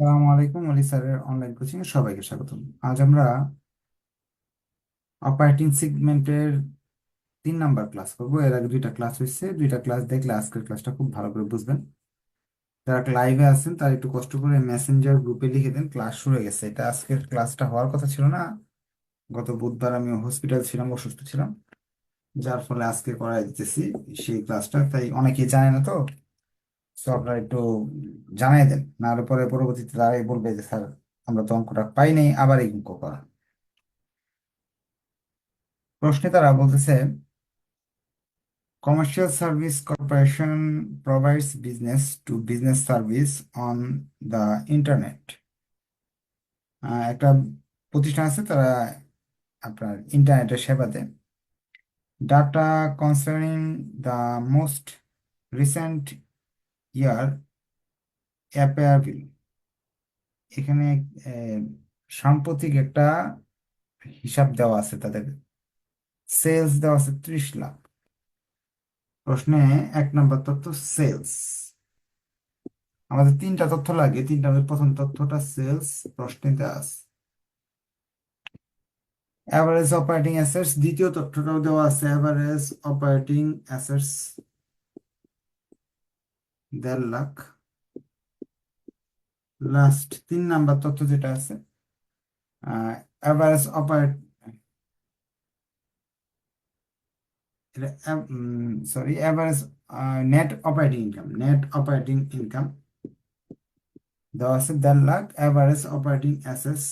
আসসালামু আলাইকুম আলী স্যারের অনলাইন কোচিং এ সবাইকে স্বাগতম। আজ আমরা অপারেটিং সেগমেন্টের তিন নাম্বার ক্লাস করব। এর আগে দুইটা ক্লাস হয়েছে। দুইটা ক্লাস দেখলে আজকের ক্লাসটা খুব ভালো করে বুঝবেন। যারা লাইভে আছেন, তারা একটু কষ্ট করে মেসেঞ্জার গ্রুপে লিখে দেন ক্লাস শুরু হয়ে গেছে। এটা আজকের ক্লাসটা হওয়ার কথা ছিল না। গত বুধবার আমি হসপিটাল ছিলাম, অসুস্থ ছিলাম। যার ফলে আজকে করাই দিতেছি সেই ক্লাসটা তাই অনেকেই জানে না তো। আপনারা একটু জানাই দেন। নাহলে পরে পরবর্তীতে তারাই বলবে যে, স্যার, আমরা তো অঙ্কটা পাই নাই আবার এই অঙ্ক করা। প্রশ্নে তারা বলতেছে commercial service corporation provides business to business service on the internet একটা প্রতিষ্ঠান আছে, তারা আপনার ইন্টারনেটের সেবা দেয়। Data concerning the most recent year appear bill এখানে সাম্প্রতিক একটা হিসাব দেওয়া আছে তাদের। সেলস দেওয়া আছে ত্রিশ লাখ। প্রশ্নে এক নম্বর তথ্য, সেলস। আমাদের তিনটা তথ্য লাগে, তিনটা আমাদের প্রথম তথ্যটা সেলস প্রশ্নে দেওয়া আছে। অ্যাভারেজ অপারেটিং অ্যাসেটস, দ্বিতীয় তথ্যটাও দেওয়া আছে, অ্যাভারেজ অপারেটিং অ্যাসেটস। দেড় লাখ। লাস্ট তিন নাম্বার তথ্য যেটা আছে average operate sorry average net operating income net operating income দেওয়া আছে দেড় লাখ অ্যাভারেজ অপারেটিং অ্যাসেটস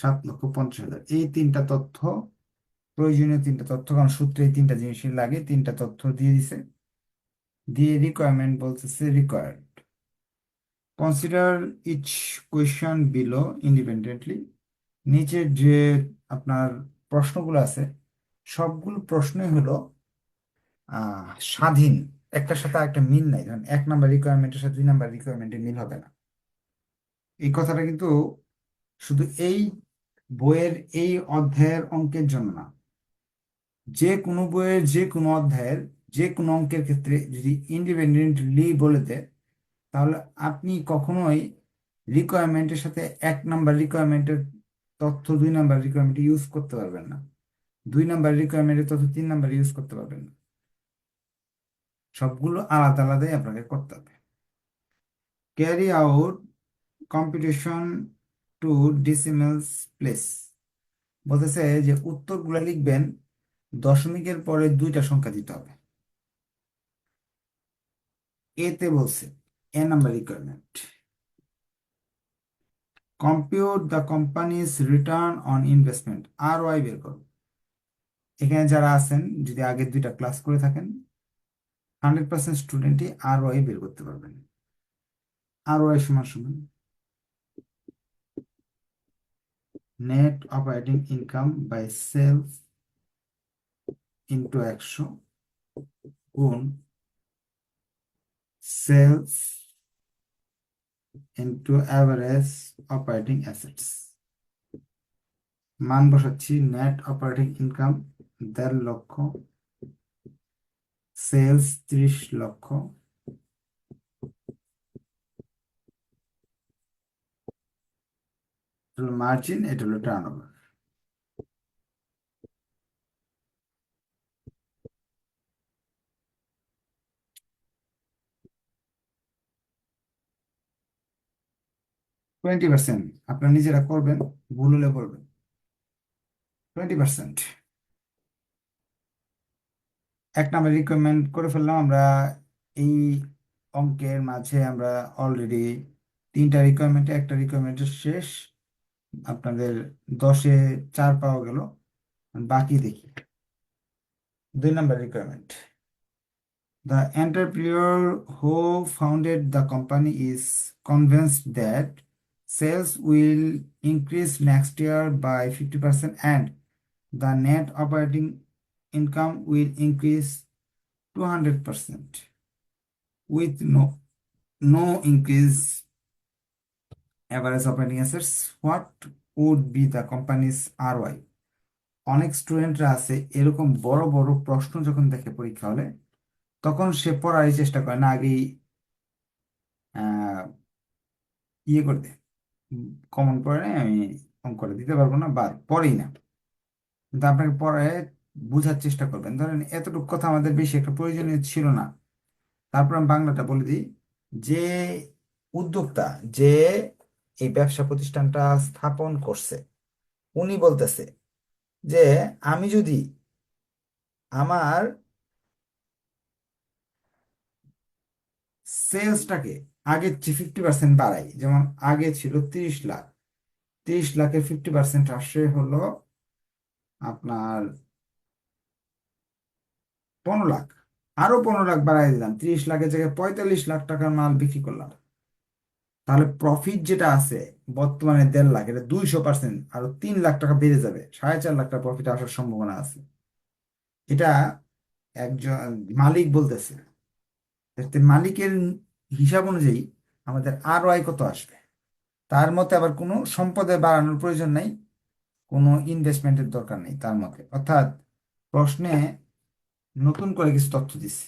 সাত লক্ষ পঞ্চাশ হাজার। এই তিনটা তথ্য, প্রয়োজনীয় তিনটা তথ্য, কারণ সূত্রে এই তিনটা জিনিসই লাগে, তিনটা তথ্য দিয়ে দিছে। দিয়ে রিকোয়ারমেন্ট বলতেছে required consider each question below independently নিচের যে আপনার প্রশ্নগুলো আছে, সবগুলো প্রশ্নই হলো স্বাধীন। একটার সাথে একটা মিল নাই। ধরেন এক নাম্বার রিকোয়ারমেন্টের সাথে দুই নাম্বার রিকোয়ারমেন্টে মিল হবে না। এই কথাটা কিন্তু শুধু এই বইয়ের এই অধ্যায়ের অঙ্কের জন্য না। যে কোনো বইয়ের যে কোনো অধ্যায়ের যে কোনো অঙ্কের ক্ষেত্রে যদি ইন্ডিপেন্ডেন্টলি বলে দেয়, তাহলে আপনি কখনোই রিকোয়ারমেন্টের সাথে এক নাম্বার রিকোয়ারমেন্টের তথ্য, দুই নাম্বার রিকোয়ারমেন্টে ইউজ করতে পারবেন না। দুই নাম্বার রিকোয়ারমেন্টের তথ্য, তিন নাম্বার ইউজ করতে পারবেন না। সবগুলো আলাদা আলাদাই আপনাকে করতে হবে। Carry out competition two decimals place বলতেছে যে উত্তরগুলো লিখবেন, দশমিকের পরে দুইটা সংখ্যা দিতে হবে। এতে বলছে A number requirement compute the company's return on investment R Y বের করো। এখানে যারা আছেন, যদি আগের দুইটা ক্লাস করে থাকেন হান্ড্রেড পার্সেন্ট স্টুডেন্টই আর ওয়াই বের করতে পারবেন। আর ওয়াই সমান সমান net operating income by sales into একশো গুণ sales into average operating assets. মান বসাচ্ছি নেট অপারেটিং ইনকাম দেড় লক্ষ। সেলস ত্রিশ লক্ষ। মার্জিন এটা হলো টার্ন ওভার টোয়েন্টি পার্সেন্ট আপনারা নিজেরা করবেন, ভুল হলে বলবেন। টোয়েন্টি পার্সেন্ট এক নাম্বার রিকোয়ারমেন্ট করে ফেললাম, আমরা এই অঙ্কের মাঝে আমরা অলরেডি তিনটা রিকোয়ারমেন্টে একটা রিকোয়ারমেন্টের শেষ। আপনাদের দশে চার পাওয়া গেল। বাকি দেখি। দুই number requirement the entrepreneur who founded the company is convinced that sales will increase next year by 50% and the net operating income will increase 200% with no no increase average operating assets what would be the company's ROI অনেক স্টুডেন্টরা আছে এরকম বড় বড় প্রশ্ন যখন দেখে পরীক্ষা হলে তখন সে পড়ারই চেষ্টা করে না আগেই ইয়ে করে দে কমন পড়ে নাই, আমি অঙ্কটা দিতে পারব না, বা পড়েই না। কিন্তু আপনাকে পরে বোঝার চেষ্টা করবেন। ধরেন এতটুকু কথা আমাদের বেশি একটা প্রয়োজনীয় ছিল না। তারপর আমি বাংলাটা বলে দিই। যে উদ্যোক্তা, যে এই ব্যবসা প্রতিষ্ঠানটা স্থাপন করছে, উনি বলতেছে যে, আমি যদি আমার সেলসটাকে আগের ফিফটি পার্সেন্ট বাড়াই। যেমন আগে ছিল তিরিশ লাখ। তিরিশ লাখের ফিফটি পার্সেন্ট আসে হলো আপনার পনেরো লাখ। আরও পনেরো লাখ বাড়াই দিলাম। তিরিশ লাখের জায়গায় পঁয়তাল্লিশ লাখ টাকার মাল বিক্রি করলাম। তাহলে প্রফিট যেটা আছে, বর্তমানে দেড় লাখ, এটা দুইশো পার্সেন্ট আরও তিন লাখ টাকা বেড়ে যাবে। সাড়ে চার লাখ টাকা প্রফিট আসার সম্ভাবনা আছে। এটা একজন মালিক বলতেছে। মালিকের হিসাব অনুযায়ী আমাদের আরও আয় কত আসবে। তার মতে আবার কোনো সম্পদের বাড়ানোর প্রয়োজন নাই, কোনো ইনভেস্টমেন্টের দরকার নেই তার মতে। অর্থাৎ প্রশ্নে নতুন করে কিছু তথ্য দিচ্ছে।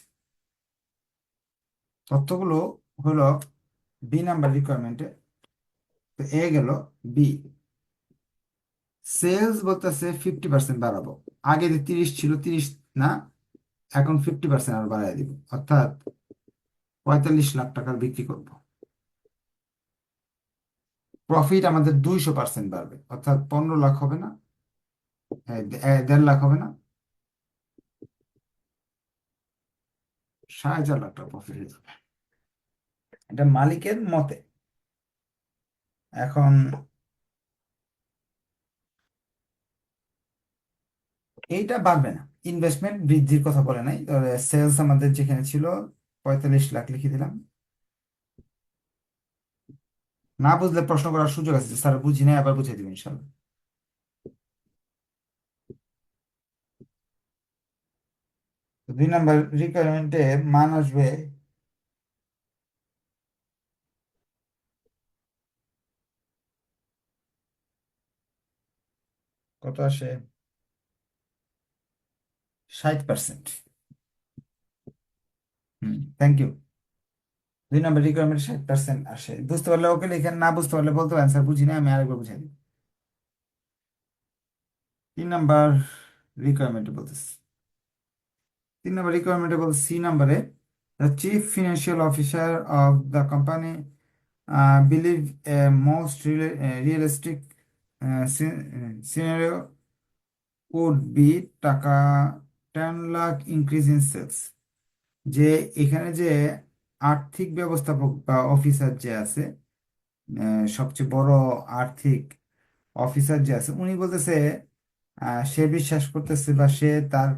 তথ্যগুলো হলো বি নাম্বার রিকোয়ারমেন্টে তো এ গেল বি সেলস বলতেছে ফিফটি পার্সেন্ট বাড়াবো। আগে যে তিরিশ ছিল তিরিশ, না, এখন ফিফটি পার্সেন্ট আর বাড়াই দিব। অর্থাৎ পঁয়তাল্লিশ লাখ টাকার বিক্রি করব। প্রফিট আমাদের দুইশো পার্সেন্ট বাড়বে, অর্থাৎ পনেরো লাখ হবে না দেড় লাখ হবে না। সাড়ে চার লাখ টাকা প্রফিট হয়ে যাবে। এটা মালিকের মতে। এখন এইটা বাড়বে না। ইনভেস্টমেন্ট বৃদ্ধির কথা বলে নাই সেলস আমাদের যেখানে ছিল পঁয়তাল্লিশ লাখ লিখে দিলাম। না বুঝলে প্রশ্ন করার সুযোগ আছে, স্যার বুঝি নাই, আবার বুঝিয়ে দিবেন, ইনশাল্লাহ। দুই নাম্বার রিকোয়ারমেন্টে মান আসবে কত আসে? ষাট পার্সেন্ট থ্যাংক ইউ দুই নাম্বার রিকোয়ারমেন্ট ষাট পার্সেন্ট আসে। বুঝতে পারলে ওকে লিখেন না বুঝতে পারলে বলতে পারেন স্যার বুঝি না আমি আরেকবার বুঝাই দিই। তিন নাম্বার রিকোয়ারমেন্টে বলতেছি। তিন নাম্বার রিকোয়ারমেন্টে বলতে সি নাম্বারে the chief financial officer of the company uh, believe most uh, scenario would be টাকা ten lakh increase in sales যে এখানে যে আর্থিক ব্যবস্থাপক বা অফিসার যে আছে আহ, সবচেয়ে বড় আর্থিক অফিসার যে আছে উনি বলতেছে আহ, সে বিশ্বাস করতেছে বা সে তার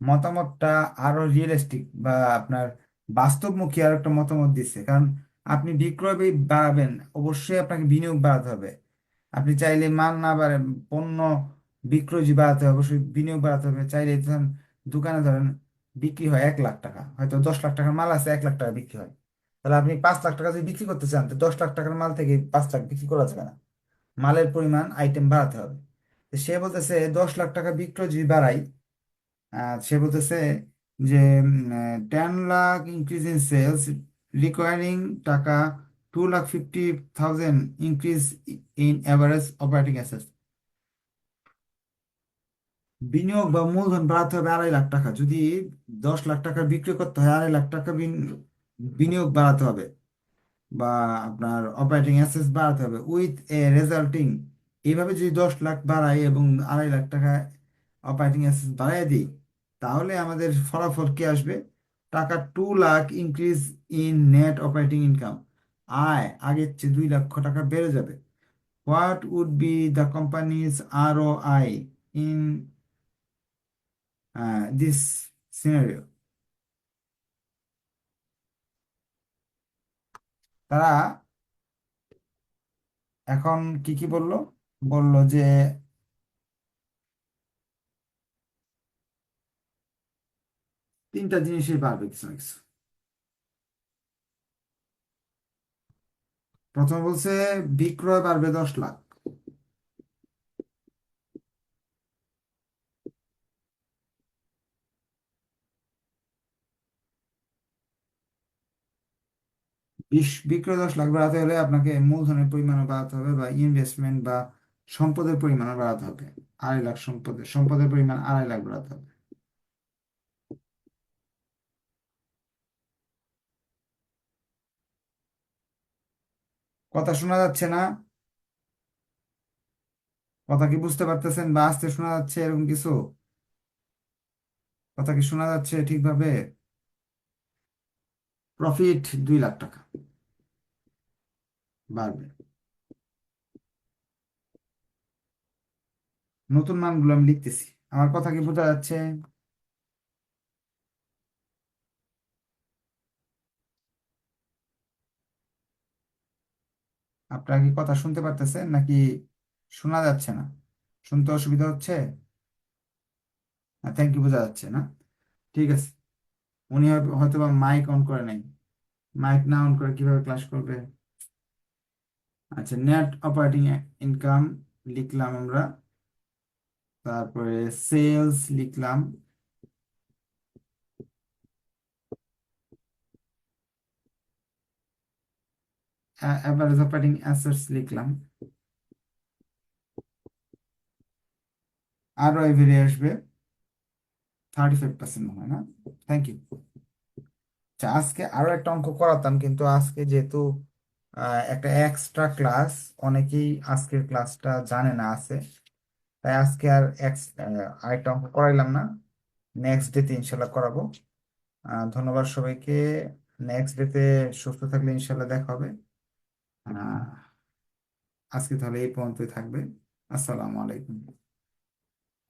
মতামতটা আরও রিয়েলিস্টিক বা আপনার বাস্তবমুখী আর একটা মতামত দিচ্ছে কারণ আপনি বিক্রয় বাড়াবেন অবশ্যই আপনাকে বিনিয়োগ বাড়াতে হবে। আপনি চাইলে মান না বাড়ে পণ্য বিক্রয় যে বাড়াতে হবে অবশ্যই বিনিয়োগ বাড়াতে হবে। চাইলে ধরেন দোকানে ধরেন বিক্রি হয় এক লাখ টাকা। হয়তো দশ লাখ টাকার মাল আছে, এক লাখ টাকা বিক্রি হয়। তাহলে আপনি পাঁচ লাখ টাকা যদি বিক্রি করতে চান, তো দশ লাখ টাকার মাল থেকে পাঁচ লাখ বিক্রি করা যাবে না। মালের পরিমাণ আইটেম বাড়াতে হবে। সে বলতেছে, দশ লাখ টাকা বিক্রয় যদি বাড়াই সে বলতেছে যে ten lakh increase in sales requiring টাকা two lakh fifty thousand increase in average operating assets বিনিয়োগ বা মূলধন বাড়াতে হবে আড়াই লাখ টাকা। যদি দশ লাখ টাকা বিক্রি করতে হয়, আড়াই লাখ টাকা বিন- বিনিয়োগ বাড়াতে হবে বা আপনার অপারেটিং অ্যাসেস বাড়াতে হবে উইথ এ রেজাল্টিং এইভাবে যদি দশ লাখ বাড়াই এবং আড়াই লাখ টাকা অপারেটিং অ্যাসেস বাড়াই দিই, তাহলে আমাদের ফলাফল কি আসবে? টাকা two lakh increase in net operating income আয় আগের চেয়ে দুই লক্ষ টাকা বেড়ে যাবে। What would be the company's R O I in this scenario তারা এখন কি কি বলল? বলল যে তিনটা জিনিসই পারবে কিছু না কিছু। প্রথম বলছে, বিক্রয় বাড়বে দশ লাখ বিশ বিক্রয় দশ লাখ বাড়াতে হলে আপনাকে মূলধনের পরিমাণও বাড়াতে হবে বা ইনভেস্টমেন্ট বা সম্পদের পরিমাণও বাড়াতে হবে। আড়াই লাখ সম্পদের সম্পদের পরিমাণ আড়াই লাখ বাড়াতে হবে। কথা শোনা যাচ্ছে না? কথা কি বুঝতে পারতেছেন বা আস্তে শোনা যাচ্ছে এরকম কিছু? কথা কি শোনা যাচ্ছে ঠিকভাবে? প্রফিট দুই লাখ টাকা। বাড়বে। নতুন মানগুলো আমি লিখতেছি। আমার কথা কি বোঝা যাচ্ছে? আপনারা কি কথা শুনতে পারতেছেন নাকি শোনা যাচ্ছে না? শুনতে অসুবিধা হচ্ছে? থ্যাংক ইউ বোঝা যাচ্ছে না। ঠিক আছে। উনি হয়- হয়তো বা মাইক অন করে নাই। মাইক না অন করে কীভাবে ক্লাস করবে? আচ্ছা নেট অপারেটিং ইনকাম লিখলাম আমরা। তারপরে সেলস লিখলাম। অ্যাভারেজ অপারেটিং অ্যাসেটস লিখলাম। আরও বেরিয়ে আসবে। থার্টি ফাইভ পার্সেন্ট হয় না? থ্যাংক ইউ আচ্ছা আজকে আরও একটা অঙ্ক করাতাম, কিন্তু আজকে যেহেতু একটা এক্সট্রা ক্লাস অনেকেই আজকের ক্লাসটা জানে না আছে। তাই আজকে আর এক্স আরেকটা অঙ্ক করাইলাম না। নেক্সট ডেতে ইনশাল্লাহ করাবো। ধন্যবাদ সবাইকে। নেক্সট ডেতে সুস্থ থাকলে ইনশাল্লাহ দেখা হবে। আজকে তাহলে এই পর্যন্তই থাকবে। আসসালামু আলাইকুম।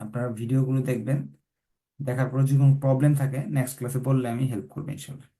আপনারা ভিডিওগুলো দেখবেন। দেখার পরে যদি কোনো প্রবলেম থাকে নেক্সট ক্লাসে বললে আমি হেল্প করব ইনশাল্লাহ